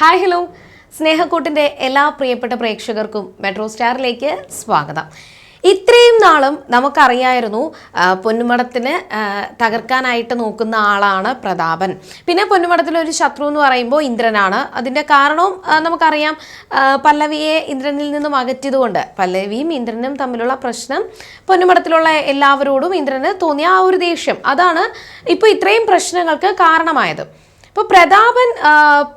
Hi hello. സ്നേഹക്കൂട്ടിന്റെ എല്ലാ പ്രിയപ്പെട്ട പ്രേക്ഷകർക്കും മെട്രോ സ്റ്റാറിലേക്ക് സ്വാഗതം. ഇത്രയും നാളും നമുക്കറിയായിരുന്നു പൊന്നുമടത്തിന് തകർക്കാനായിട്ട് നോക്കുന്ന ആളാണ് പ്രതാപൻ. പിന്നെ പൊന്നുമടത്തിലെ ഒരു ശത്രു എന്ന് പറയുമ്പോൾ ഇന്ദ്രനാണ്. അതിന്റെ കാരണവും നമുക്കറിയാം പല്ലവിയെ ഇന്ദ്രനിൽ നിന്നും അകറ്റിയതുകൊണ്ട്. പല്ലവിയും ഇന്ദ്രനും തമ്മിലുള്ള പ്രശ്നം പൊന്നുമടത്തിലുള്ള എല്ലാവരോടും ഇന്ദ്രന് തോന്നിയ ആ ഒരു ദേഷ്യം. അതാണ് ഇപ്പോൾ ഇത്രയും പ്രശ്നങ്ങൾക്ക് കാരണമായത്. ഇപ്പോൾ പ്രതാപൻ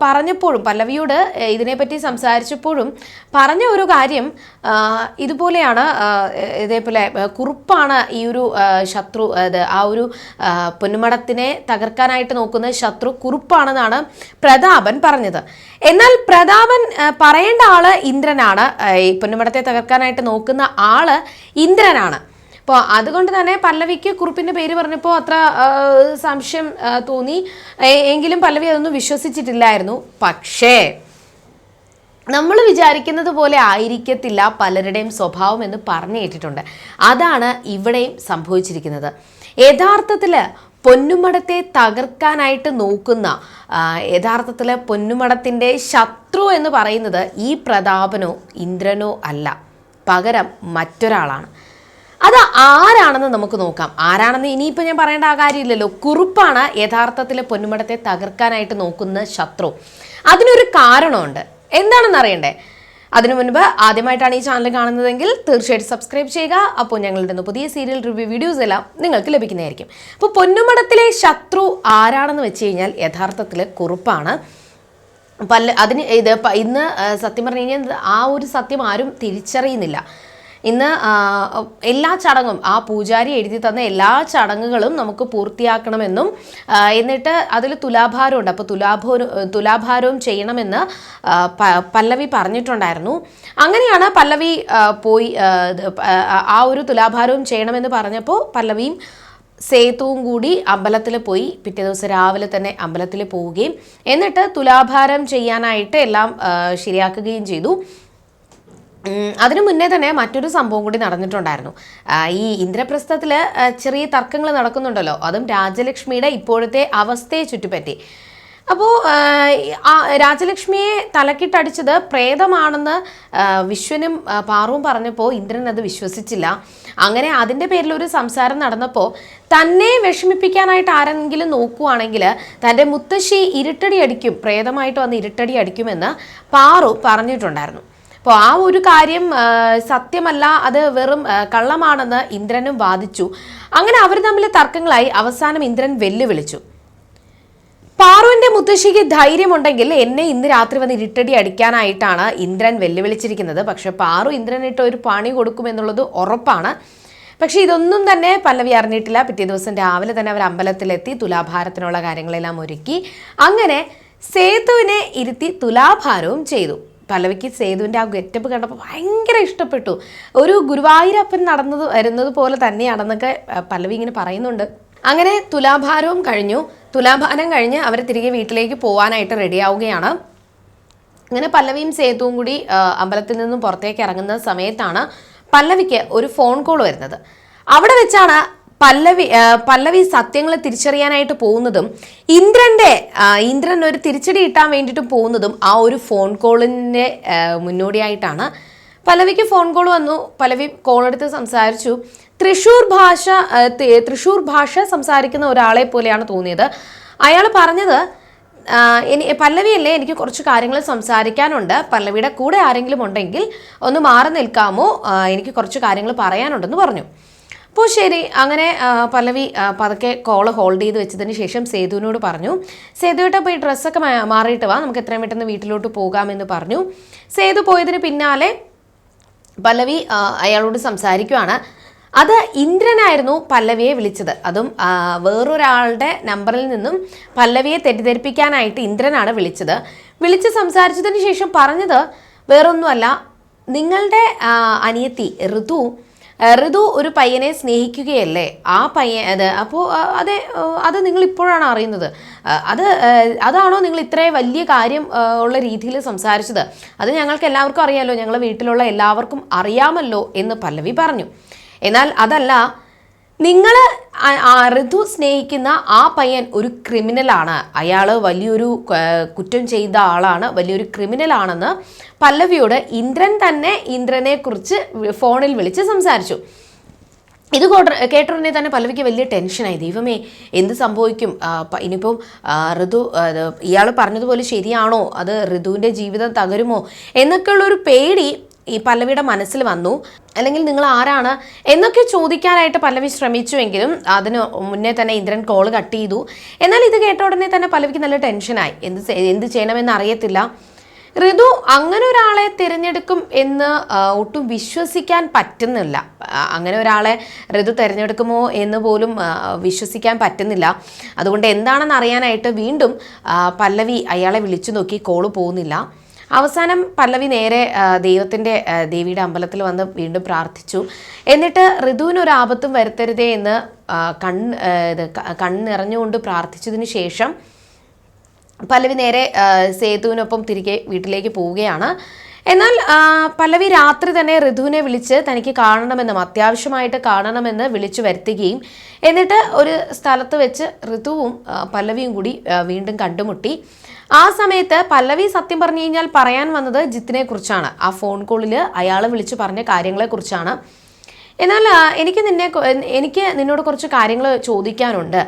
പറഞ്ഞപ്പോഴും പല്ലവിയോട് ഇതിനെപ്പറ്റി സംസാരിച്ചപ്പോഴും പറഞ്ഞ ഒരു കാര്യം ഇതുപോലെയാണ് ഇതേപോലെ കുറുപ്പാണ് ഈ ഒരു ശത്രു അത് ആ ഒരു പൊന്നുമടത്തിനെ തകർക്കാനായിട്ട് നോക്കുന്ന ശത്രു കുറുപ്പാണെന്നാണ് പ്രതാപൻ പറഞ്ഞത്. എന്നാൽ പ്രതാപൻ പറയേണ്ട ആൾ ഇന്ദ്രനാണ്. ഈ പൊന്നുമടത്തെ തകർക്കാനായിട്ട് നോക്കുന്ന ആൾ ഇന്ദ്രനാണ്. അപ്പോൾ അതുകൊണ്ട് തന്നെ പല്ലവിക്ക് കുറുപ്പിന്റെ പേര് പറഞ്ഞപ്പോൾ അത്ര സംശയം തോന്നി. എങ്കിലും പല്ലവി അതൊന്നും വിശ്വസിച്ചിട്ടില്ലായിരുന്നു. പക്ഷേ നമ്മൾ വിചാരിക്കുന്നത് പോലെ ആയിരിക്കത്തില്ല പലരുടെയും സ്വഭാവം എന്ന് പറഞ്ഞു കേട്ടിട്ടുണ്ട്. അതാണ് ഇവിടെയും സംഭവിച്ചിരിക്കുന്നത്. യഥാർത്ഥത്തിൽ പൊന്നുമടത്തെ തകർക്കാനായിട്ട് നോക്കുന്ന യഥാർത്ഥത്തിൽ പൊന്നുമടത്തിന്റെ ശത്രു എന്ന് പറയുന്നത് ഈ പ്രതാപനോ ഇന്ദ്രനോ അല്ല. പകരം മറ്റൊരാളാണ്. അത് ആരാണെന്ന് നമുക്ക് നോക്കാം. ആരാണെന്ന് ഇനിയിപ്പോൾ ഞാൻ പറയേണ്ട കാര്യമില്ലല്ലോ. കുറുപ്പാണ് യഥാർത്ഥത്തിൽ പൊന്നുമടത്തെ തകർക്കാനായിട്ട് നോക്കുന്ന ശത്രു. അതിനൊരു കാരണമുണ്ട്. എന്താണെന്ന് അറിയണ്ടേ? അതിനു മുൻപ് ആദ്യമായിട്ടാണ് ഈ ചാനൽ കാണുന്നതെങ്കിൽ തീർച്ചയായിട്ടും സബ്സ്ക്രൈബ് ചെയ്യുക. അപ്പോൾ ഞങ്ങളുടെ പുതിയ സീരിയൽ റിവ്യൂ വീഡിയോസ് എല്ലാം നിങ്ങൾക്ക് ലഭിക്കുന്നതായിരിക്കും. അപ്പോൾ പൊന്നുമടത്തിലെ ശത്രു ആരാണെന്ന് വെച്ച് കഴിഞ്ഞാൽ യഥാർത്ഥത്തിൽ കുറുപ്പാണ്. പല അതിന് ഇത് ഇന്ന് സത്യം പറഞ്ഞു കഴിഞ്ഞാൽ ആ ഒരു സത്യം ആരും തിരിച്ചറിയുന്നില്ല. ഇന്ന് എല്ലാ ചടങ്ങും ആ പൂജാരി എഴുതി തന്ന എല്ലാ ചടങ്ങുകളും നമുക്ക് പൂർത്തിയാക്കണമെന്നും എന്നിട്ട് അതിൽ തുലാഭാരമുണ്ട്. അപ്പോൾ തുലാഭാരം തുലാഭാരവും ചെയ്യണമെന്ന് പല്ലവി പറഞ്ഞിട്ടുണ്ടായിരുന്നു. അങ്ങനെയാണ് പല്ലവി പോയി ആ, ഒരു തുലാഭാരവും ചെയ്യണമെന്ന് പറഞ്ഞപ്പോൾ പല്ലവിയും സേതുവും കൂടി അമ്പലത്തിൽ പോയി. പിറ്റേ ദിവസം രാവിലെ തന്നെ അമ്പലത്തിൽ പോവുകയും എന്നിട്ട് തുലാഭാരം ചെയ്യാനായിട്ട് എല്ലാം ശരിയാക്കുകയും ചെയ്തു. അതിനു മുന്നേ തന്നെ മറ്റൊരു സംഭവം കൂടി നടന്നിട്ടുണ്ടായിരുന്നു. ഈ ഇന്ദ്രപ്രസ്ഥത്തിൽ ചെറിയ തർക്കങ്ങൾ നടക്കുന്നുണ്ടല്ലോ. അതും രാജലക്ഷ്മിയുടെ ഇപ്പോഴത്തെ അവസ്ഥയെ ചുറ്റിപ്പറ്റി. അപ്പോൾ രാജലക്ഷ്മിയെ തലക്കിട്ടടിച്ചത് പ്രേതമാണെന്ന് വിശ്വനും പാറുവും പറഞ്ഞപ്പോൾ ഇന്ദ്രൻ അത് വിശ്വസിച്ചില്ല. അങ്ങനെ അതിന്റെ പേരിൽ ഒരു സംസാരം നടന്നപ്പോൾ തന്നെ വിഷമിപ്പിക്കാനായിട്ട് ആരെങ്കിലും നോക്കുവാണെങ്കിൽ തന്റെ മുത്തശ്ശി ഇരുട്ടടി അടിക്കും പ്രേതമായിട്ട് വന്ന് ഇരുട്ടടി അടിക്കുമെന്ന് പാറു പറഞ്ഞിട്ടുണ്ടായിരുന്നു. അപ്പോൾ ആ ഒരു കാര്യം സത്യമല്ല അത് വെറും കള്ളമാണെന്ന് ഇന്ദ്രനും വാദിച്ചു. അങ്ങനെ അവർ തമ്മിൽ തർക്കങ്ങളായി അവസാനം ഇന്ദ്രൻ വെല്ലുവിളിച്ചു. പാറുവിന്റെ മുത്തശ്ശിക്ക് ധൈര്യമുണ്ടെങ്കിൽ എന്നെ ഇന്ന് രാത്രി വന്ന് ഇരുട്ടടി അടിക്കാനായിട്ടാണ് ഇന്ദ്രൻ വെല്ലുവിളിച്ചിരിക്കുന്നത്. പക്ഷെ പാറു ഇന്ദ്രനിട്ട് ഒരു പണി കൊടുക്കുമെന്നുള്ളത് ഉറപ്പാണ്. പക്ഷേ ഇതൊന്നും തന്നെ പല്ലവി അറിഞ്ഞിട്ടില്ല. പിറ്റേ ദിവസം രാവിലെ തന്നെ അവർ അമ്പലത്തിലെത്തി തുലാഭാരത്തിനുള്ള കാര്യങ്ങളെല്ലാം ഒരുക്കി. അങ്ങനെ സേതുവിനെ ഇരുത്തി തുലാഭാരവും ചെയ്തു. പല്ലവിക്ക് സേതുവിന്റെ ആ ഗെറ്റപ്പ് കണ്ടപ്പോൾ ഭയങ്കര ഇഷ്ടപ്പെട്ടു. ഒരു ഗുരുവായൂരപ്പൻ നടന്നത് വരുന്നത് പോലെ തന്നെയാണെന്നൊക്കെ പലവി ഇങ്ങനെ പറയുന്നുണ്ട്. അങ്ങനെ തുലാഭാരവും കഴിഞ്ഞു. തുലാഭാരം കഴിഞ്ഞ് അവർ തിരികെ വീട്ടിലേക്ക് പോകാനായിട്ട് റെഡിയാവുകയാണ്. അങ്ങനെ പല്ലവിയും സേതുവും കൂടി അമ്പലത്തിൽ നിന്നും പുറത്തേക്ക് ഇറങ്ങുന്ന സമയത്താണ് പല്ലവിക്ക് ഒരു ഫോൺ കോൾ വരുന്നത്. അവിടെ വെച്ചാണ് പല്ലവി പല്ലവി സത്യങ്ങൾ തിരിച്ചറിയാനായിട്ട് പോകുന്നതും ഇന്ദ്രന്റെ ഇന്ദ്രൻ ഒരു തിരിച്ചടി കിട്ടാൻ വേണ്ടിയിട്ട് പോകുന്നതും ആ ഒരു ഫോൺ കോളിന്റെ മുന്നോടിയായിട്ടാണ്. പല്ലവിക്ക് ഫോൺ കോൾ വന്നു. പല്ലവി കോൾ എടുത്ത് സംസാരിച്ചു. തൃശൂർ ഭാഷ തൃശൂർ ഭാഷ സംസാരിക്കുന്ന ഒരാളെ പോലെയാണ് തോന്നിയത്. അയാൾ പറഞ്ഞത് എനി പല്ലവിയല്ലേ എനിക്ക് കുറച്ച് കാര്യങ്ങൾ സംസാരിക്കാനുണ്ട്. പല്ലവിയുടെ കൂടെ ആരെങ്കിലും ഉണ്ടെങ്കിൽ ഒന്ന് മാറി നിൽക്കാമോ? എനിക്ക് കുറച്ച് കാര്യങ്ങൾ പറയാനുണ്ടെന്ന് പറഞ്ഞു. അപ്പോൾ ശരി അങ്ങനെ പല്ലവി പതുക്കെ കോൾ ഹോൾഡ് ചെയ്ത് വെച്ചതിന് ശേഷം സേതുവിനോട് പറഞ്ഞു സേതുവിട്ട് പോയി ഡ്രസ്സൊക്കെ മാറിയിട്ട് വാ നമുക്ക് എത്രയും പെട്ടെന്ന് വീട്ടിലോട്ട് പോകാമെന്ന് പറഞ്ഞു. സേതു പോയതിന് പിന്നാലെ പല്ലവി അയാളോട് സംസാരിക്കുവാണ്. അത് ഇന്ദ്രനായിരുന്നു പല്ലവിയെ വിളിച്ചത്. അതും വേറൊരാളുടെ നമ്പറിൽ നിന്നും പല്ലവിയെ തെറ്റിദ്ധരിപ്പിക്കാനായിട്ട് ഇന്ദ്രനാണ് വിളിച്ചത്. വിളിച്ച് സംസാരിച്ചതിന് ശേഷം പറഞ്ഞത് വേറൊന്നുമല്ല നിങ്ങളുടെ അനിയത്തി ഋതു ഋതു ഒരു പയ്യനെ സ്നേഹിക്കുകയല്ലേ? ആ പയ്യൻ അത് അപ്പോൾ അതെ അത് നിങ്ങൾ ഇപ്പോഴാണ് അറിയുന്നത്. അത് അതാണോ നിങ്ങൾ ഇത്രയും വലിയ കാര്യം ഉള്ള രീതിയിൽ സംസാരിച്ചത്? അത് ഞങ്ങൾക്ക് എല്ലാവർക്കും അറിയാമല്ലോ ഞങ്ങളുടെ വീട്ടിലുള്ള എല്ലാവർക്കും അറിയാമല്ലോ എന്ന് പല്ലവി പറഞ്ഞു. എന്നാൽ അതല്ല നിങ്ങൾ ഋതു സ്നേഹിക്കുന്ന ആ പയ്യൻ ഒരു ക്രിമിനലാണ്. അയാൾ വലിയൊരു കുറ്റം ചെയ്ത ആളാണ് വലിയൊരു ക്രിമിനലാണെന്ന് പല്ലവിയോട് ഇന്ദ്രൻ തന്നെ ഇന്ദ്രനെ കുറിച്ച് ഫോണിൽ വിളിച്ച് സംസാരിച്ചു. ഇത് കോട്ട കേട്ടുടനെ തന്നെ പല്ലവിക്ക് വലിയ ടെൻഷനായി. ദൈവമേ എന്ത് സംഭവിക്കും? ഇനിയിപ്പം ഋതു ഇയാൾ പറഞ്ഞതുപോലെ ശരിയാണോ? അത് ഋതുവിന്റെ ജീവിതം തകരുമോ? എന്നൊക്കെയുള്ളൊരു പേടി ഈ പല്ലവിയുടെ മനസ്സിൽ വന്നു. അല്ലെങ്കിൽ നിങ്ങൾ ആരാണ് എന്നൊക്കെ ചോദിക്കാനായിട്ട് പല്ലവി ശ്രമിച്ചുവെങ്കിലും അതിന് മുന്നേ തന്നെ ഇന്ദ്രൻ കോൾ കട്ട് ചെയ്തു. എന്നാൽ ഇത് കേട്ട ഉടനെ തന്നെ പല്ലവിക്ക് നല്ല ടെൻഷനായി എന്ത് എന്ത് ചെയ്യണമെന്ന് അറിയത്തില്ല. ഋതു അങ്ങനെ ഒരാളെ തിരഞ്ഞെടുക്കും എന്ന് ഒട്ടും വിശ്വസിക്കാൻ പറ്റുന്നില്ല. അങ്ങനെ ഒരാളെ ഋതു തിരഞ്ഞെടുക്കുമോ എന്ന് പോലും വിശ്വസിക്കാൻ പറ്റുന്നില്ല. അതുകൊണ്ട് എന്താണെന്ന് അറിയാനായിട്ട് വീണ്ടും പല്ലവി അയാളെ വിളിച്ചു നോക്കി കോൾ പോകുന്നില്ല. അവസാനം പല്ലവി നേരെ ദൈവത്തിന്റെ ദേവിയുടെ അമ്പലത്തിൽ വന്ന് വീണ്ടും പ്രാർത്ഥിച്ചു. എന്നിട്ട് ഋതുവിനൊരാപത്തും വരുത്തരുതേ എന്ന് ആ, ഇത് കണ്ണിറഞ്ഞുകൊണ്ട് പ്രാർത്ഥിച്ചതിന് ശേഷം പല്ലവി നേരെ സേതുവിനൊപ്പം തിരികെ വീട്ടിലേക്ക് പോവുകയാണ്. എന്നാൽ പല്ലവി രാത്രി തന്നെ ഋതുവിനെ വിളിച്ച് തനിക്ക് കാണണമെന്നും അത്യാവശ്യമായിട്ട് കാണണമെന്ന് വിളിച്ചു വരുത്തുകയും എന്നിട്ട് ഒരു സ്ഥലത്ത് വെച്ച് ഋതുവും പല്ലവിയും കൂടി വീണ്ടും കണ്ടുമുട്ടി. ആ സമയത്ത് പല്ലവി സത്യം പറഞ്ഞു കഴിഞ്ഞാൽ പറയാൻ വന്നത് ജിത്തിനെ കുറിച്ചാണ് ആ ഫോൺ കോളിൽ അയാൾ വിളിച്ചു പറഞ്ഞ കാര്യങ്ങളെക്കുറിച്ചാണ്. എന്നാൽ എനിക്ക് നിന്നെ എനിക്ക് നിന്നോട് കുറച്ച് കാര്യങ്ങൾ ചോദിക്കാനുണ്ട്.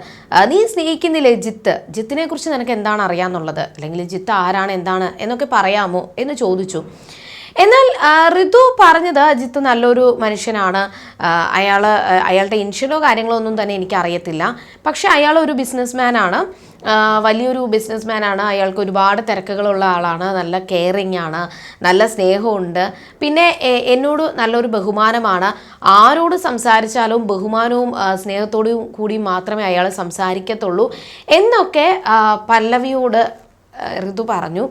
നീ സ്നേഹിക്കുന്നില്ലേ ജിത്ത്? ജിത്തിനെ കുറിച്ച് നിനക്ക് എന്താണ് അറിയാന്നുള്ളത്? അല്ലെങ്കിൽ ജിത്ത് ആരാണ് എന്താണ് എന്നൊക്കെ പറയാമോ എന്ന് ചോദിച്ചു. എന്നാൽ ഋതു പറഞ്ഞത് അജിത്ത് നല്ലൊരു മനുഷ്യനാണ്. അയാൾ അയാളുടെ ഇൻഷുറോ കാര്യങ്ങളോ ഒന്നും തന്നെ എനിക്ക് അറിയത്തില്ല പക്ഷെ അയാൾ ഒരു ബിസിനസ്മാൻ ആണ്. വലിയൊരു ബിസിനസ്മാൻ ആണ്. അയാൾക്ക് ഒരുപാട് തിരക്കുകളുള്ള ആളാണ്. നല്ല കെയറിങ് ആണ്. നല്ല സ്നേഹമുണ്ട്. പിന്നെ എന്നോട് നല്ലൊരു ബഹുമാനമാണ്. ആരോട് സംസാരിച്ചാലും ബഹുമാനവും സ്നേഹത്തോടും കൂടി മാത്രമേ അയാൾ സംസാരിക്കത്തുള്ളൂ. എന്നൊക്കെ പല്ലവിയോട് ഋതു പറഞ്ഞു.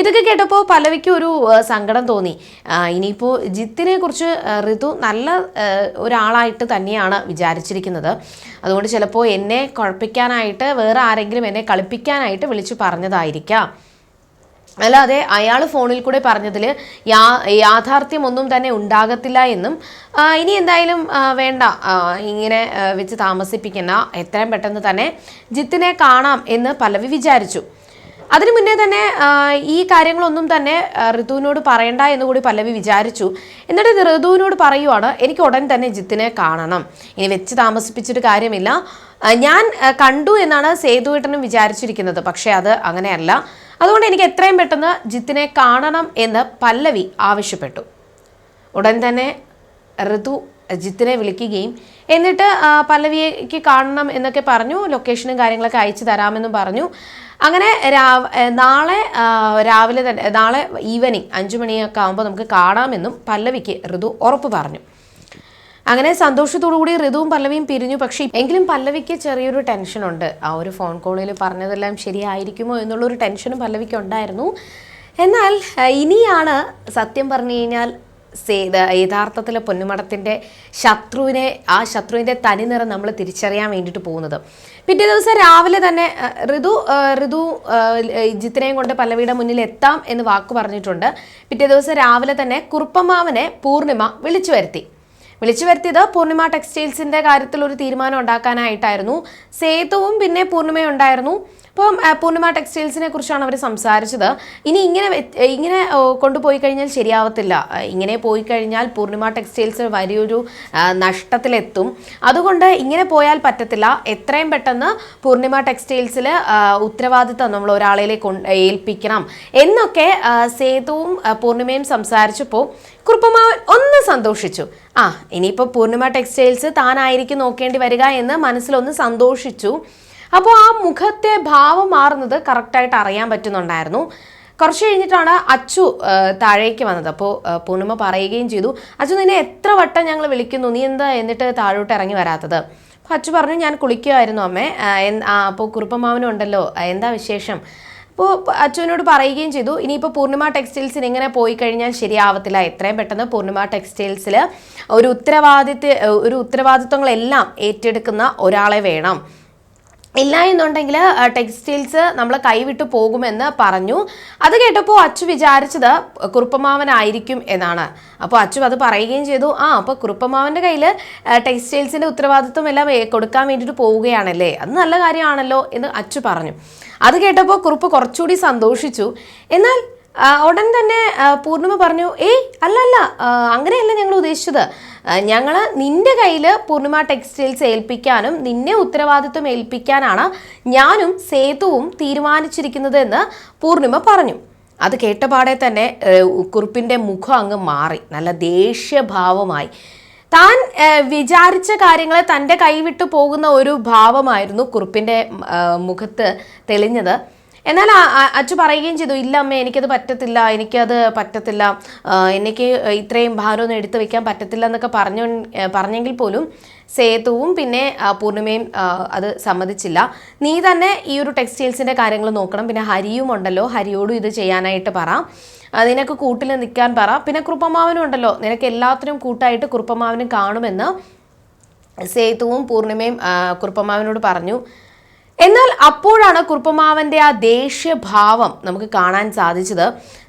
ഇതൊക്കെ കേട്ടപ്പോൾ പലവയ്ക്കും ഒരു സങ്കടം തോന്നി. ഇനിയിപ്പോൾ ജിത്തിനെ കുറിച്ച് ഋതു നല്ല ഒരാളായിട്ട് തന്നെയാണ് വിചാരിച്ചിരിക്കുന്നത്. അതുകൊണ്ട് ചിലപ്പോൾ എന്നെ കുഴപ്പിക്കാനായിട്ട് വേറെ ആരെങ്കിലും എന്നെ കളിപ്പിക്കാനായിട്ട് വിളിച്ചു പറഞ്ഞതായിരിക്കാം. അല്ലാതെ അയാൾ ഫോണിൽ കൂടെ പറഞ്ഞതിൽ യാ യാഥാർത്ഥ്യമൊന്നും തന്നെ ഉണ്ടാകത്തില്ല എന്നും ഇനി എന്തായാലും വേണ്ട. ഇങ്ങനെ വെച്ച് താമസിപ്പിക്കുന്ന എത്രയും പെട്ടെന്ന് തന്നെ ജിത്തിനെ കാണാം എന്ന് പലവി വിചാരിച്ചു. അതിനു മുന്നേ തന്നെ ഈ കാര്യങ്ങളൊന്നും തന്നെ ഋതുവിനോട് പറയണ്ട എന്ന് കൂടി പല്ലവി വിചാരിച്ചു. എന്നിട്ട് ഋതുവിനോട് പറയുവാണ് എനിക്ക് ഉടൻ തന്നെ ജിത്തിനെ കാണണം. ഇനി വെച്ച് താമസിപ്പിച്ചിട്ട് കാര്യമില്ല. ഞാൻ കണ്ടു എന്നാണ് സേതുവേട്ടനും വിചാരിച്ചിരിക്കുന്നത്. പക്ഷേ അത് അങ്ങനെയല്ല. അതുകൊണ്ട് എനിക്ക് എത്രയും പെട്ടെന്ന് ജിത്തിനെ കാണണം എന്ന് പല്ലവി ആവശ്യപ്പെട്ടു. ഉടൻ തന്നെ ഋതു ജിത്തിനെ വിളിക്കുകയും എന്നിട്ട് പല്ലവിയേക്ക് കാണണം എന്നൊക്കെ പറഞ്ഞു ലൊക്കേഷനും കാര്യങ്ങളൊക്കെ അയച്ചു തരാമെന്നും പറഞ്ഞു. അങ്ങനെ നാളെ രാവിലെ തന്നെ നാളെ ഈവനിങ് അഞ്ചു മണിയൊക്കെ ആകുമ്പോൾ നമുക്ക് കാണാമെന്നും പല്ലവിക്ക് ഋതു ഉറപ്പ് പറഞ്ഞു. അങ്ങനെ സന്തോഷത്തോടു കൂടി ഋതുവും പല്ലവിയും പിരിഞ്ഞു. പക്ഷേ എങ്കിലും പല്ലവിക്ക് ചെറിയൊരു ടെൻഷനുണ്ട് ആ ഒരു ഫോൺ കോളിൽ പറഞ്ഞതെല്ലാം ശരിയായിരിക്കുമോ എന്നുള്ളൊരു ടെൻഷനും പല്ലവിക്ക് ഉണ്ടായിരുന്നു. എന്നാൽ ഇനിയാണ് സത്യം പറഞ്ഞു കഴിഞ്ഞാൽ യഥാർത്ഥത്തിലെ പൊന്നുമടത്തിന്റെ ശത്രുവിനെ ആ ശത്രുവിന്റെ തനിനിറം നമ്മൾ തിരിച്ചറിയാൻ വേണ്ടിയിട്ട് പോകുന്നത്. പിറ്റേ ദിവസം രാവിലെ തന്നെ ഋതു ഋതു ജിത്തിനെയും കൊണ്ട് പല്ലവിയുടെ മുന്നിൽ എത്താം എന്ന് വാക്ക് പറഞ്ഞിട്ടുണ്ട്. പിറ്റേ ദിവസം രാവിലെ തന്നെ കുറുപ്പമാവനെ പൂർണിമ വിളിച്ചു വരുത്തി. വിളിച്ചു വരുത്തിയത് പൂർണിമ ടെക്സ്റ്റൈൽസിന്റെ കാര്യത്തിൽ ഒരു തീരുമാനം ഉണ്ടാക്കാനായിട്ടായിരുന്നു. സേതുവും പിന്നെ പൂർണിമയും ഉണ്ടായിരുന്നു അപ്പം പൂർണിമ ടെക്സ്റ്റൈൽസിനെ കുറിച്ചാണ് അവർ സംസാരിച്ചത്. ഇനി ഇങ്ങനെ ഇങ്ങനെ കൊണ്ടുപോയി കഴിഞ്ഞാൽ ശരിയാവത്തില്ല. ഇങ്ങനെ പോയി കഴിഞ്ഞാൽ പൂർണിമ ടെക്സ്റ്റൈൽസ് വലിയൊരു നഷ്ടത്തിലെത്തും. അതുകൊണ്ട് ഇങ്ങനെ പോയാൽ പറ്റത്തില്ല. എത്രയും പെട്ടെന്ന് പൂർണിമ ടെക്സ്റ്റൈൽസിൽ ഉത്തരവാദിത്തം നമ്മൾ ഒരാളെ കൊണ്ട് ഏൽപ്പിക്കണം. എന്നൊക്കെ സേതുവും പൂർണിമയും സംസാരിച്ചപ്പോൾ കുറുപ്പമാവൻ ഒന്ന് സന്തോഷിച്ചു. ആ ഇനിയിപ്പോൾ പൂർണിമ ടെക്സ്റ്റൈൽസ് താനായിരിക്കും നോക്കേണ്ടി വരിക എന്ന് മനസ്സിലൊന്ന് സന്തോഷിച്ചു. അപ്പോൾ ആ മുഖത്തെ ഭാവം മാറുന്നത് കറക്റ്റായിട്ട് അറിയാൻ പറ്റുന്നുണ്ടായിരുന്നു. കുറച്ച് കഴിഞ്ഞിട്ടാണ് അച്ചു താഴേക്ക് വന്നത്. അപ്പോൾ പൂർണിമ പറയുകയും ചെയ്തു. അച്ചു നിന്നെ എത്ര വട്ടം ഞങ്ങൾ വിളിക്കുന്നു? നീ എന്താ എന്നിട്ട് താഴോട്ട് ഇറങ്ങി വരാത്തത്? അപ്പോൾ അച്ചു പറഞ്ഞു ഞാൻ കുളിക്കുമായിരുന്നു അമ്മേ. അപ്പോൾ കുറുപ്പമാവനും ഉണ്ടല്ലോ. എന്താ വിശേഷം? അപ്പോൾ അച്ചുവിനോട് പറയുകയും ചെയ്തു ഇനിയിപ്പോൾ പൂർണിമ ടെക്സ്റ്റൈൽസിന് ഇങ്ങനെ പോയി കഴിഞ്ഞാൽ ശരിയാവത്തില്ല. എത്രയും പെട്ടെന്ന് പൂർണിമ ടെക്സ്റ്റൈൽസിൽ ഒരു ഉത്തരവാദിത്വ ഒരു ഉത്തരവാദിത്വങ്ങളെല്ലാം ഏറ്റെടുക്കുന്ന ഒരാളെ വേണം. ഇല്ല എന്നുണ്ടെങ്കിൽ ടെക്സ്റ്റൈൽസ് നമ്മൾ കൈവിട്ട് പോകുമെന്ന് പറഞ്ഞു. അത് കേട്ടപ്പോൾ അച്ചു വിചാരിച്ചത് കുറുപ്പമാവനായിരിക്കും എന്നാണ്. അപ്പോൾ അച്ചു അത് പറയുകയും ചെയ്തു. ആ അപ്പോൾ കുറുപ്പമാവന്റെ കയ്യിൽ ടെക്സ്റ്റൈൽസിന്റെ ഉത്തരവാദിത്വം എല്ലാം കൊടുക്കാൻ വേണ്ടിയിട്ട് പോവുകയാണല്ലേ? അത് നല്ല കാര്യമാണല്ലോ എന്ന് അച്ചു പറഞ്ഞു. അത് കേട്ടപ്പോൾ കുറുപ്പ് കുറച്ചുകൂടി സന്തോഷിച്ചു. എന്നാൽ ഉടൻ തന്നെ പൂർണിമ പറഞ്ഞു ഏയ് അല്ല അല്ല അങ്ങനെയല്ല ഞങ്ങൾ ഉദ്ദേശിച്ചത്. ഞങ്ങൾ നിന്റെ കയ്യിൽ പൂർണിമ ടെക്സ്റ്റൈൽസ് ഏൽപ്പിക്കാനും നിന്നെ ഉത്തരവാദിത്വം ഏൽപ്പിക്കാനാണ് ഞാനും സേതുവും തീരുമാനിച്ചിരിക്കുന്നത് എന്ന് പൂർണിമ പറഞ്ഞു. അത് കേട്ടപാടെ തന്നെ കുറിപ്പിന്റെ മുഖം അങ്ങ് മാറി നല്ല ദേഷ്യഭാവമായി. താൻ വിചാരിച്ച കാര്യങ്ങളെ തന്റെ കൈവിട്ടു പോകുന്ന ഒരു ഭാവമായിരുന്നു കുറിപ്പിന്റെ മുഖത്ത് തെളിഞ്ഞത്. എന്നാൽ അച്ചു പറയുകയും ചെയ്തു ഇല്ല അമ്മ എനിക്കത് പറ്റത്തില്ല എനിക്കത് പറ്റത്തില്ല. എനിക്ക് ഇത്രയും ഭാരമൊന്നും എടുത്തു വെക്കാൻ പറ്റത്തില്ല എന്നൊക്കെ പറഞ്ഞു പറഞ്ഞെങ്കിൽ പോലും സേതുവും പിന്നെ പൂർണിമയും അത് സമ്മതിച്ചില്ല. നീ തന്നെ ഈ ഒരു ടെക്സ്റ്റൈൽസിന്റെ കാര്യങ്ങൾ നോക്കണം. പിന്നെ ഹരിയും ഉണ്ടല്ലോ. ഹരിയോടും ഇത് ചെയ്യാനായിട്ട് പറ. നിനക്ക് കൂട്ടിൽ നിൽക്കാൻ പറ. പിന്നെ കുറുപ്പമാവനും ഉണ്ടല്ലോ. നിനക്ക് എല്ലാത്തിനും കൂട്ടായിട്ട് കുറുപ്പമാവനും കാണുമെന്ന് സേതുവും പൂർണിമയും കുറുപ്പമാവനോട് പറഞ്ഞു. എന്നാൽ അപ്പോഴാണ് കുറുപ്പമാവന്റെ ആ ദേഷ്യഭാവം നമുക്ക് കാണാൻ സാധിച്ചത്.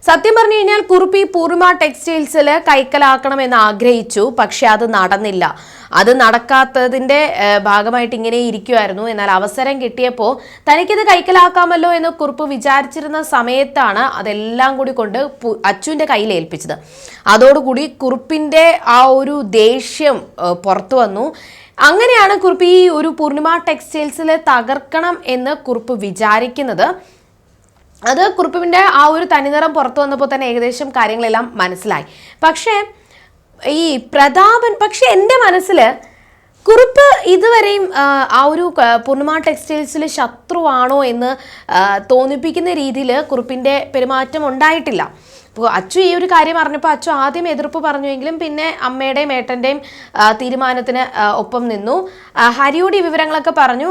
സത്യം പറഞ്ഞു കഴിഞ്ഞാൽ കുറുപ്പി പൂർണിമ ടെക്സ്റ്റൈൽസിൽ കൈക്കലാക്കണമെന്ന് ആഗ്രഹിച്ചു പക്ഷെ അത് നടന്നില്ല. അത് നടക്കാത്തതിന്റെ ഭാഗമായിട്ട് ഇങ്ങനെ ഇരിക്കുമായിരുന്നു എന്നാൽ അവസരം കിട്ടിയപ്പോൾ തനിക്കിത് കൈക്കലാക്കാമല്ലോ എന്ന് കുറുപ്പ് വിചാരിച്ചിരുന്ന സമയത്താണ് അതെല്ലാം കൂടി കൊണ്ട് അച്ചുവിന്റെ കയ്യിൽ ഏൽപ്പിച്ചത്. അതോടുകൂടി കുറുപ്പിന്റെ ആ ഒരു ദേഷ്യം പുറത്തു വന്നു. അങ്ങനെയാണ് കുറിപ്പ് ഈ ഒരു പൂർണിമ ടെക്സ്റ്റൈൽസിൽ തകർക്കണം എന്ന് കുറിപ്പ് വിചാരിക്കുന്നത്. അത് കുറിപ്പിന്റെ ആ ഒരു തനിനിറം പുറത്തു വന്നപ്പോൾ തന്നെ ഏകദേശം കാര്യങ്ങളെല്ലാം മനസ്സിലായി. പക്ഷേ ഈ പ്രതാപൻ പക്ഷേ എന്റെ മനസ്സിൽ കുറിപ്പ് ഇതുവരെയും ആ, ഒരു പൂർണിമ ടെക്സ്റ്റൈൽസിൽ ശത്രുവാണോ എന്ന് തോന്നിപ്പിക്കുന്ന രീതിയിൽ കുറിപ്പിന്റെ പെരുമാറ്റം ഉണ്ടായിട്ടില്ല. അപ്പോൾ അച്ചു ഈ ഒരു കാര്യം അറിഞ്ഞപ്പോൾ അച്ചു ആദ്യം എതിർപ്പ് പറഞ്ഞുവെങ്കിലും പിന്നെ അമ്മയുടെയും ഏട്ടന്റെയും തീരുമാനത്തിന് ഒപ്പം നിന്നു. ഹരിയുടെ വിവരങ്ങളൊക്കെ പറഞ്ഞു.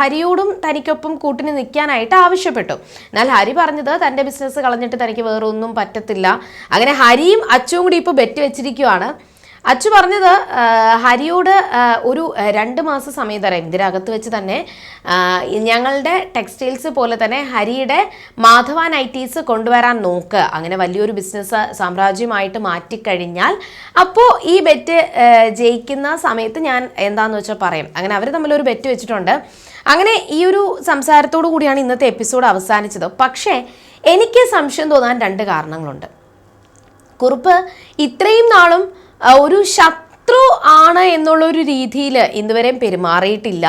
ഹരിയോടും തനിക്കൊപ്പം കൂട്ടിന് നിൽക്കാനായിട്ട് ആവശ്യപ്പെട്ടു. എന്നാൽ ഹരി പറഞ്ഞത് തന്റെ ബിസിനസ് കളഞ്ഞിട്ട് തനിക്ക് വേറെ ഒന്നും പറ്റത്തില്ല. അങ്ങനെ ഹരിയും അച്ചുവും കൂടി ഇപ്പോൾ ബെറ്റ് വെച്ചിരിക്കുവാണ്. അച്ചു പറഞ്ഞത് ഹരിയോട് ഒരു രണ്ട് മാസം സമയം തരാം. ഇതിനകത്ത് വെച്ച് തന്നെ ഞങ്ങളുടെ ടെക്സ്റ്റൈൽസ് പോലെ തന്നെ ഹരിയുടെ മാധവ നൈറ്റീസ് കൊണ്ടുവരാൻ നോക്ക്. അങ്ങനെ വലിയൊരു ബിസിനസ് സാമ്രാജ്യമായിട്ട് മാറ്റിക്കഴിഞ്ഞാൽ അപ്പോൾ ഈ ബെറ്റ് ജയിക്കുന്ന സമയത്ത് ഞാൻ എന്താന്ന് വെച്ചാൽ പറയും. അങ്ങനെ അവർ തമ്മിലൊരു ബെറ്റ് വെച്ചിട്ടുണ്ട്. അങ്ങനെ ഈ ഒരു സംസാരത്തോടു കൂടിയാണ് ഇന്നത്തെ എപ്പിസോഡ് അവസാനിച്ചത്. പക്ഷേ എനിക്ക് സംശയം തോന്നാൻ രണ്ട് കാരണങ്ങളുണ്ട്. കുറിപ്പ് ഇത്രയും നാളും ഒരു ശത്രു ആണ് എന്നുള്ള ഒരു രീതിയിൽ ഇന്നുവരെയും പെരുമാറിയിട്ടില്ല.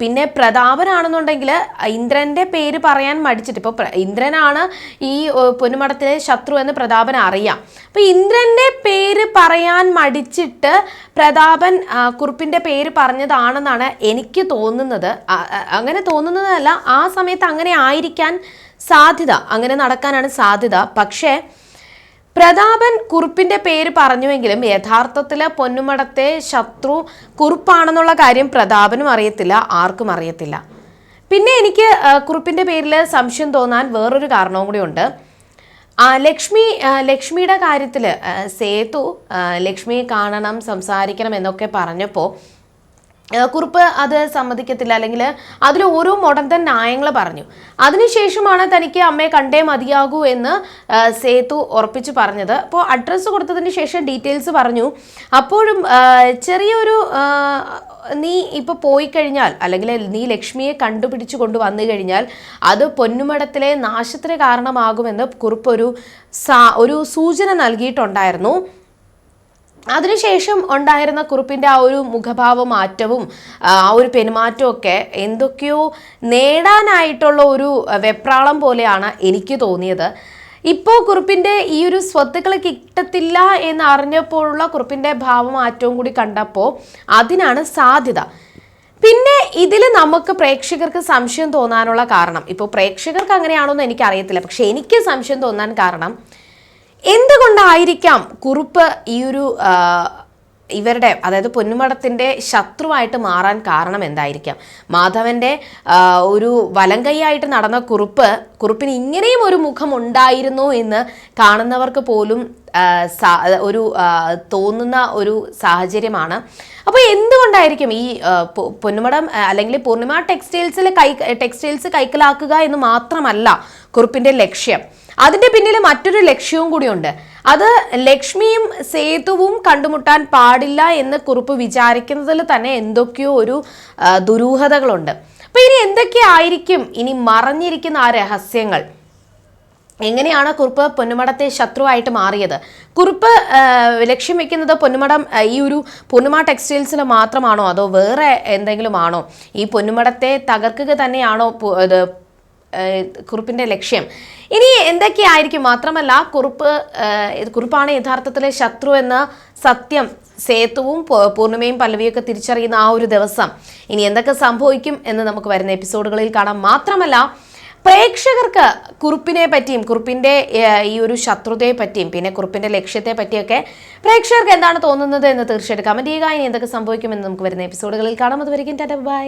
പിന്നെ പ്രതാപനാണെന്നുണ്ടെങ്കിൽ ഇന്ദ്രന്റെ പേര് പറയാൻ മടിച്ചിട്ട് ഇപ്പോൾ ഇന്ദ്രനാണ് ഈ പൊന്നുമടത്തിലെ ശത്രു എന്ന് പ്രതാപൻ അറിയാം. അപ്പോൾ ഇന്ദ്രന്റെ പേര് പറയാൻ മടിച്ചിട്ട് പ്രതാപൻ കുറിപ്പിന്റെ പേര് പറഞ്ഞതാണെന്നാണ് എനിക്ക് തോന്നുന്നത്. അങ്ങനെ തോന്നുന്നതല്ല ആ സമയത്ത് അങ്ങനെ ആയിരിക്കാൻ സാധ്യത അങ്ങനെ നടക്കാനാണ് സാധ്യത. പക്ഷേ പ്രതാപൻ കുറുപ്പിന്റെ പേര് പറഞ്ഞുവെങ്കിലും യഥാർത്ഥത്തിൽ പൊന്നുമടത്തെ ശത്രു കുറുപ്പാണെന്നുള്ള കാര്യം പ്രതാപനും അറിയത്തില്ല ആർക്കും അറിയത്തില്ല. പിന്നെ എനിക്ക് കുറിപ്പിന്റെ പേരിൽ സംശയം തോന്നാൻ വേറൊരു കാരണവും കൂടി ഉണ്ട്. ലക്ഷ്മി ലക്ഷ്മിയുടെ കാര്യത്തിൽ സേതു ലക്ഷ്മിയെ കാണണം സംസാരിക്കണം എന്നൊക്കെ പറഞ്ഞപ്പോൾ കുറുപ്പ് അത് സമ്മതിക്കത്തില്ല. അല്ലെങ്കിൽ അതിൽ ഓരോ മുടന്തൻ ന്യായങ്ങൾ പറഞ്ഞു. അതിനുശേഷമാണ് തനിക്ക് അമ്മയെ കണ്ടേ മതിയാകൂ എന്ന് സേതു ഉറപ്പിച്ച് പറഞ്ഞത്. അപ്പോൾ അഡ്രസ്സ് കൊടുത്തതിന് ശേഷം ഡീറ്റെയിൽസ് പറഞ്ഞു. അപ്പോഴും ചെറിയൊരു നീ ഇപ്പോൾ പോയി കഴിഞ്ഞാൽ അല്ലെങ്കിൽ നീ ലക്ഷ്മിയെ കണ്ടുപിടിച്ചു കൊണ്ട് വന്നു കഴിഞ്ഞാൽ അത് പൊന്നുമടത്തിലെ നാശത്തിന് കാരണമാകുമെന്ന് കുറിപ്പൊരു ഒരു സൂചന നൽകിയിട്ടുണ്ടായിരുന്നു. അതിനുശേഷം ഉണ്ടായിരുന്ന കുറിപ്പിന്റെ ആ ഒരു മുഖഭാവ മാറ്റവും ആ ഒരു പെരുമാറ്റവും ഒക്കെ എന്തൊക്കെയോ നേടാനായിട്ടുള്ള ഒരു വെപ്രാളം പോലെയാണ് എനിക്ക് തോന്നിയത്. ഇപ്പോൾ കുറിപ്പിന്റെ ഈ ഒരു സ്വത്തുക്കൾ കിട്ടത്തില്ല എന്ന് അറിഞ്ഞപ്പോഴുള്ള കുറിപ്പിന്റെ ഭാവമാറ്റവും കൂടി കണ്ടപ്പോൾ അതിനാണ് സാധ്യത. പിന്നെ ഇതിൽ നമുക്ക് പ്രേക്ഷകർക്ക് സംശയം തോന്നാനുള്ള കാരണം. ഇപ്പോൾ പ്രേക്ഷകർക്ക് അങ്ങനെയാണോ എന്ന് എനിക്കറിയത്തില്ല. പക്ഷെ എനിക്ക് സംശയം തോന്നാൻ കാരണം എന്തുകൊണ്ടായിരിക്കാം കുറുപ്പ് ഈ ഒരു ഇവരുടെ അതായത് പൊന്നുമടത്തിന്റെ ശത്രുവായിട്ട് മാറാൻ കാരണം എന്തായിരിക്കാം? മാധവന്റെ ഒരു വലങ്കൈയായിട്ട് നടന്ന കുറുപ്പ് കുറുപ്പിന് ഇങ്ങനെയും ഒരു മുഖം ഉണ്ടായിരുന്നു എന്ന് കാണുന്നവർക്ക് പോലും ഒരു തോന്നുന്ന ഒരു സാഹചര്യമാണ്. അപ്പോൾ എന്തുകൊണ്ടായിരിക്കും ഈ പൊന്നുമടം അല്ലെങ്കിൽ പൂർണിമ ടെക്സ്റ്റൈൽസിൽ കൈ ടെക്സ്റ്റൈൽസ് കൈക്കലാക്കുക എന്ന് മാത്രമല്ല കുറിപ്പിന്റെ ലക്ഷ്യം. അതിന്റെ പിന്നിൽ മറ്റൊരു ലക്ഷ്യവും കൂടിയുണ്ട്. അത് ലക്ഷ്മിയും സേതുവും കണ്ടുമുട്ടാൻ പാടില്ല എന്ന് കുറിപ്പ് വിചാരിക്കുന്നതിൽ തന്നെ എന്തൊക്കെയോ ഒരു ദുരൂഹതകളുണ്ട്. അപ്പോൾ ഇനി എന്തൊക്കെയായിരിക്കും ഇനി മറഞ്ഞിരിക്കുന്ന ആ രഹസ്യങ്ങൾ? എങ്ങനെയാണ് കുറുപ്പ് പൊന്നുമടത്തെ ശത്രുവായിട്ട് മാറിയത്? കുറുപ്പ് ലക്ഷ്യം വെക്കുന്നത് പൊന്നുമടം ഈ ഒരു പൊന്നുമ ടെക്സ്റ്റൈൽസിൽ മാത്രമാണോ? അതോ വേറെ എന്തെങ്കിലും ആണോ ഈ പൊന്നുമടത്തെ തകർക്കുക തന്നെയാണോ ഇത് കുറിപ്പിന്റെ ലക്ഷ്യം? ഇനി എന്തൊക്കെയായിരിക്കും? മാത്രമല്ല കുറുപ്പ് കുറിപ്പാണ് യഥാർത്ഥത്തിലെ ശത്രു എന്ന സത്യം സേത്തുവും പൂർണിമയും പല്ലവിയൊക്കെ തിരിച്ചറിയുന്ന ആ ഒരു ദിവസം. ഇനി എന്തൊക്കെ സംഭവിക്കും എന്ന് നമുക്ക് വരുന്ന എപ്പിസോഡുകളിൽ കാണാം. മാത്രമല്ല പ്രേക്ഷകർക്ക് കുറുപ്പിനെ പറ്റിയും കുറുപ്പിന്റെ ഈ ഒരു ശത്രുതയെ പറ്റിയും പിന്നെ കുറുപ്പിന്റെ ലക്ഷ്യത്തെ പറ്റിയൊക്കെ പ്രേക്ഷകർക്ക് എന്താണ് തോന്നുന്നത് എന്ന് തീർച്ചയായിട്ടും കമന്റ് ചെയ്യുക. ഇനി എന്തൊക്കെ സംഭവിക്കുമെന്ന് നമുക്ക് വരുന്ന എപ്പിസോഡുകളിൽ കാണാം. അതുവരെയും ടാറ്റ ബൈ